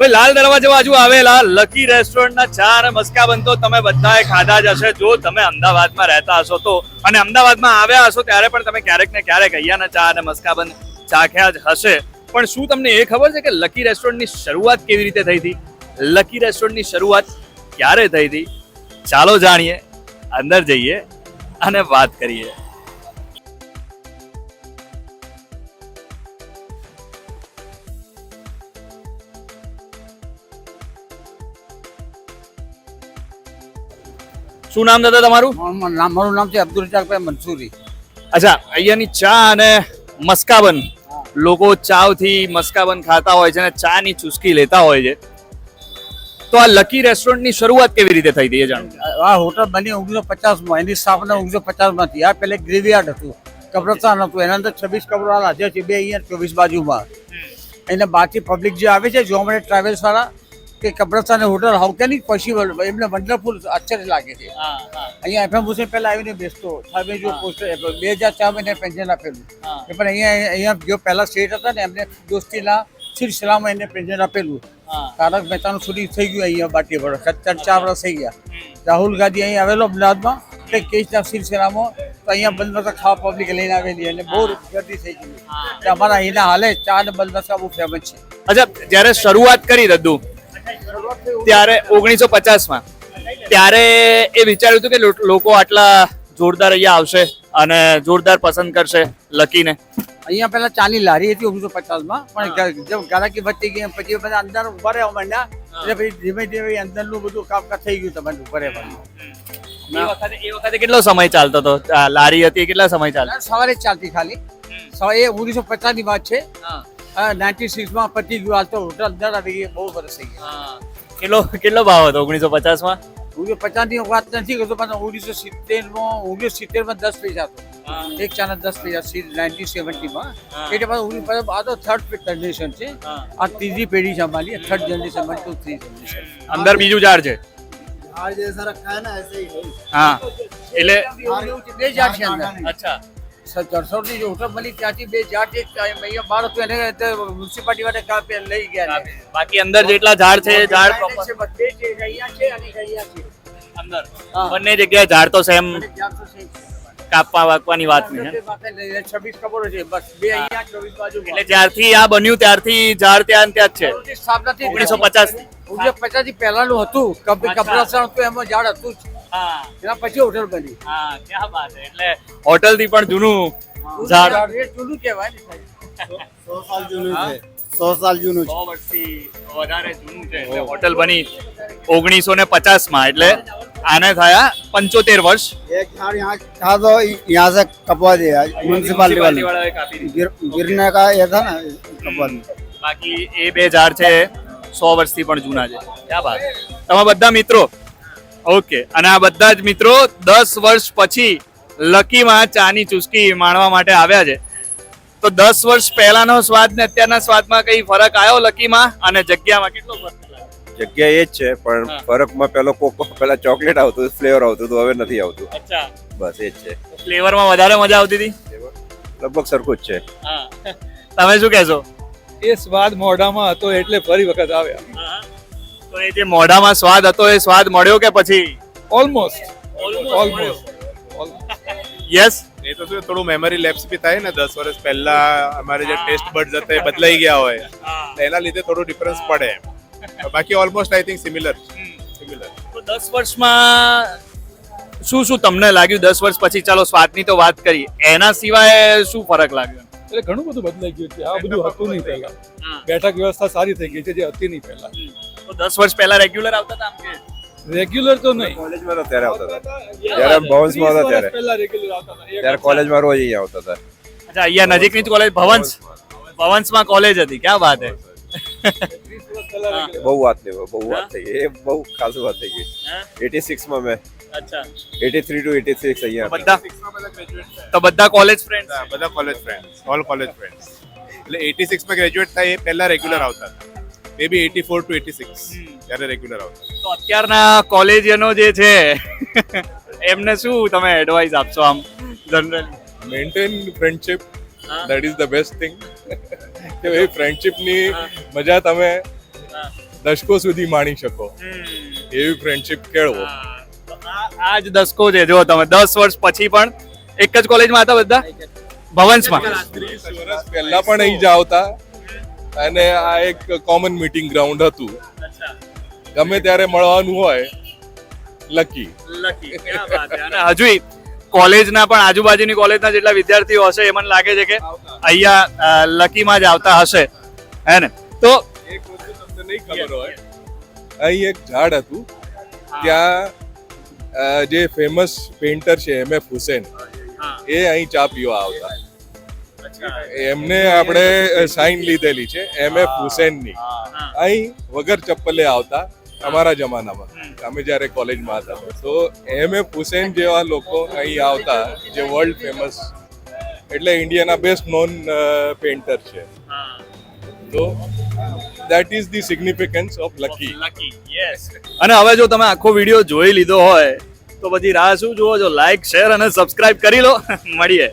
ભાઈ, લાલ દરવાજા બાજુ આવેલા. લકી રેસ્ટોરન્ટના ચા અને મસ્કાબન તો તમે બધાએ ખાધા જ હશે. જો તમે અમદાવાદમાં રહેતા હશો તો. અને અમદાવાદમાં આવ્યા હશો ત્યારે પણ તમે ક્યારેક ને ક્યારેક અહીંયાના ચા અને મસ્કાબન ચાખ્યા જ હશે. પણ શું તમને એ ખબર છે કે લકી રેસ્ટોરન્ટની શરૂઆત કેવી રીતે થઈ હતી? લકી રેસ્ટોરન્ટની શરૂઆત ક્યારે થઈ હતી? ચાલો જાણીએ. અંદર જઈએ અને વાત કરીએ. શું નામ દાદા તમારું? મારું નામ છે અબ્દુલ રજાકભાઈ મંસૂરી. અચ્છા અહીંયાની ચા અને મસ્કાબન. લોકો ચાવથી મસ્કાબન ખાતા હોય છે અને ચાની ચુસ્કી લેતા હોય છે. તો આ લકી રેસ્ટોરન્ટની શરૂઆત કેવી રીતે થઈ હતી એ જાણો. આ હોટલ બની ઓગણીસો પચાસમાં એની સ્થાપના ઓગણીસો પચાસમાં હતી આ પહેલે ગ્રેવયાર્ડ હતું કબ્રસ્તાન હતું. એના અંદર છવ્વીસ કબ્રો હાજર છે બે અહીંયા ચોવીસ બાજુમાં. એના બહારથી પબ્લિક જે આવે છે જોવા માટે ટ્રાવેલ્સ વાળા કે કબ્રસ્તાન hotel how can it possible એમને વન્ડરફુલ આશ્ચર્ય લાગે છે. અહીંયા એફએમ હુસેન પહેલા આવીને બેસતો. સાહેબે જો પોસ્ટર બે હજાર ચાર મહિને પેન્શન આપેલું. એ પણ અહીંયા અહીંયા જો પહેલા સ્ટેટ હતા ને એમને દોસ્તીના સિલસિલામાં એને પેન્શન આપેલું. તારક મહેતાનું શૂટિંગ થઈ ગયું અહીંયા બાટી પર ત્રણ ચાર વર્ષ થઈ ગયા. રાહુલ ગાંધી અહીં આવેલો અમદાવાદમાં. કે કેસના સિલસિલામાં તો અહીંયા બંધ ખાવા પબ્લિક લઈને આવેલી અને બહુ ગરદી થઈ ગઈ એટલે અમારા અહીંના હાલે ચા બંધ બહુ ફેમસ છે. અચ્છા જ્યારે શરૂઆત કરી દદ્દુ ત્યારે ઓગણીસો પચાસમાં ત્યારે એ વિચાર્યું હતું કે લોકો આટલા જોરદાર અહીંયા આવશે અને જોરદાર પસંદ કરશે લકીને. અહીંયા પહેલા ચાલી લારી હતી ઓગણીસો પચાસમાં પણ ગ- જેમ ગારાકી વધતી ગઈ પછી બધા અંદર ઊભા રહેવા માંડ્યા એટલે પછી ધીમે ધીમે અંદરનું બધું કામકાજ થઈ ગયું તમારે ઊભા રહેવાનું. એ વખતે કેટલો સમય ચાલતો હતો? લારી હતી કેટલા સમય ચાલતો સવારે ચાલતી ખાલી. સવારે એ ઓગણીસો પચાસની વાત છે. નાઇન્ટી સિક્સમાં પતી ગયું હાલ તો હોટલ અંદર આવી ગઈ બહુ વર્ષ થઈ ગયા. કેટલો કેટલો ભાવ હતો ઓગણીસો પચાસમાં ઓગણીસો પચાસની વાત નથી કરતો પણ ઓગણીસો સિત્તેરમાં ઓગણીસો સિત્તેરમાં દસ પૈસા હતો. એક ચાના દસ પૈસા નાઇન્ટીન સેવન્ટીમાં એટલે પાછું ઓગણીસ આ તો થર્ડ જનરેશન છે. આ ત્રીજી પેઢી છે અમારી થર્ડ જનરેશન અમારી તો ત્રીજી જનરેશન અંદર બીજું ઝાડ છે? हाँ એટલે બે ઝાડ છે અંદર. અચ્છા. જરસોડની જે હોટલ મળી ત્યાંથી બે ઝાડ જે અહીંયા બાર હતું એને મ્યુનિસિપાલિટી વાળા કાપી લઈ ગયા બાકી અંદર જેટલા ઝાડ છે ઝાડ બધે છે અહીંયા છે અને અહીંયા છે. અંદર. બંને જગ્યાએ ઝાડ તો સેમ. કાપવા વાકવાની વાત નહીં? છવ્વીસ કપડો છે બસ. બે અહીંયા ચોવીસ બાજુ એટલે જ્યારથી આ બન્યું ત્યારથી ઝાડ ત્યાં ત્યાં જ છે. ઓગણીસો પચાસ ઓગણીસો પચાસ. થી પહેલાનું હતું. કબ- કબ્રસ્તાન હતું એમાં ઝાડ હતું જ. એના પછી હોટલ બની હા ક્યાં વાત છે એટલે હોટલ થી પણ જૂનું ઝાડ એ જૂનું કહેવાય ને સાહેબ. सौ साल जूनू है सौ साल जूनू સો વર્ષથી વધારે જૂનું છે એટલે હોટલ બની ઓગણીસો ને પચાસ માં એટલે આને થયા પંચોતેર વર્ષ एक झाड़ यहाँ था तो यहाँ से कपवा दिया म्यूनसिपालिटी वाले વાળાએ કાપી દીધું. गिर, गिरने का ये था ना कपवा दिया બાકી એ બે ઝાડ છે સો વર્ષથી પણ જૂના છે ક્યાં વાત તમે બધા મિત્રો ઓકે અને આ બધા જ મિત્રો દસ વર્ષ પછી લકીમાં ચાની ચુસ્કી માણવા માટે આવ્યા છે. તો દસ વર્ષ પહેલાનો સ્વાદ ને અત્યારના સ્વાદમાં કઈ ફરક આવ્યો લકીમાં અને જગ્યામાં કેટલો ફરક જગ્યા એ જ છે પણ ફરકમાં પેલો કોકો પેલા ચોકલેટ આવતું ફ્લેવર આવતું હતું હવે નથી આવતું. અચ્છા. બસ એ જ છે. ફ્લેવરમાં વધારે મજા આવતી હતી? લગભગ સરખું જ છે. તમે શું કહેશો? એ સ્વાદ મોઢામાં હતો એટલે ફરી વખત આવ્યા. તો એ જે મોઢામાં સ્વાદ હતો એ સ્વાદ મળ્યો કે પછી? ઓલમોસ્ટ ઓલમોસ્ટ યસ એ તો શું થોડું મેમરી લેપ્સ બી થાય ને દસ વર્ષ પહેલા અમારે જે ટેસ્ટ બર્ડ હતા એ બદલાઈ ગયા હોય. એના લીધે થોડું ડિફરન્સ પડે. બાકી almost I think similar similar તો દસ વર્ષમાં શું શું તમને લાગ્યું? દસ વર્ષ પછી ચાલો સ્વાદની તો વાત કરી એના સિવાય શું ફરક લાગ્યો? એટલે ઘણું બધું બદલાઈ ગયું છે. આ બધું હતું નહીં પહેલા. બેઠક વ્યવસ્થા સારી થઈ ગઈ છે જે હતી નહીં પહેલા. તો દસ વર્ષ પહેલા રેગ્યુલર આવતા હતા આમ કે રેગ્યુલર તો નહીં કોલેજમાં તો ત્યારે આવતા હતા જ્યારે ભવન્સમાં હતા ત્યારે પહેલા રેગ્યુલર આવતા હતા એક ત્યારે કોલેજમાં રોજ અહીંયા આવતા હતા અચ્છા અહીંયા નજીકની જ કોલેજ ભવન્સ ભવન્સમાં કોલેજ હતી ક્યાં વાત હે વીસ વર્ષ પહેલા regular. બહુ વાત થઈ બહુ વાત થઈ ગઈ એ બહુ ખાસ વાત થઈ ગઈ એટી સિક્સમાં મેં અચ્છા eighty three to eighty six અહીંયા હતા. બધા તો બધા કોલેજ ફ્રેન્ડ બધા college friends all college friends એટલે એટી સિક્સમાં ગ્રેજ્યુએટ થાય એ પહેલા રેગ્યુલર આવતા હતા maybe eighty four to eighty six ત્યારે રેગ્યુલર આવતા. તો અત્યારના કોલેજનો જે છે એમને શું તમે એડવાઇસ આપશો આમ generally maintain friendship that is the best thing કે ભાઈ ફ્રેન્ડશિપની મજા તમે દશકો સુધી માણી શકો. એવી ફ્રેન્ડશિપ કેળવો. આ જ દસકો છે જો તમે દસ વર્ષ પછી પણ એક જ કોલેજમાં હતા બધા? ભવન્સમાં ત્રીસ વર્ષ પહેલા પણ અહીં જ આવતા. અને આ એક કોમન મીટિંગ ગ્રાઉન્ડ હતું. ગમે ત્યારે મળવાનું હોય લકી અને હજુ કોલેજના પણ આજુબાજુની કોલેજના જેટલા વિદ્યાર્થીઓ હશે એ મને લાગે છે કે અહીંયા લકીમાં જ આવતા હશે. હે ને? તો એક વસ્તુ તમને નહીં ખબર હોય અહીં એક ઝાડ હતું. ત્યાં જે ફેમસ પેઇન્ટર છે એમ એફ હુસેન એ અહીં ચા પીવા આવતા. એમને આપણે સાઈન લીધેલી છે એમ એફ હુસેનની. અહીં વગર ચપ્પલે આવતા અમારા જમાનામાં. અમે જ્યારે કોલેજમાં હતા. તો એમ એફ હુસેન જેવા લોકો અહીં આવતા જે વર્લ્ડ ફેમસ એટલે ઇન્ડિયાના બેસ્ટ નોન પેન્ટર છે. તો that is the significance of lucky અને હવે જો તમે આખો વીડિયો જોઈ લીધો હોય તો પછી રાહ શું જુઓ? છો લાઈક શેર અને સબસ્ક્રાઇબ કરી લો. મળીએ.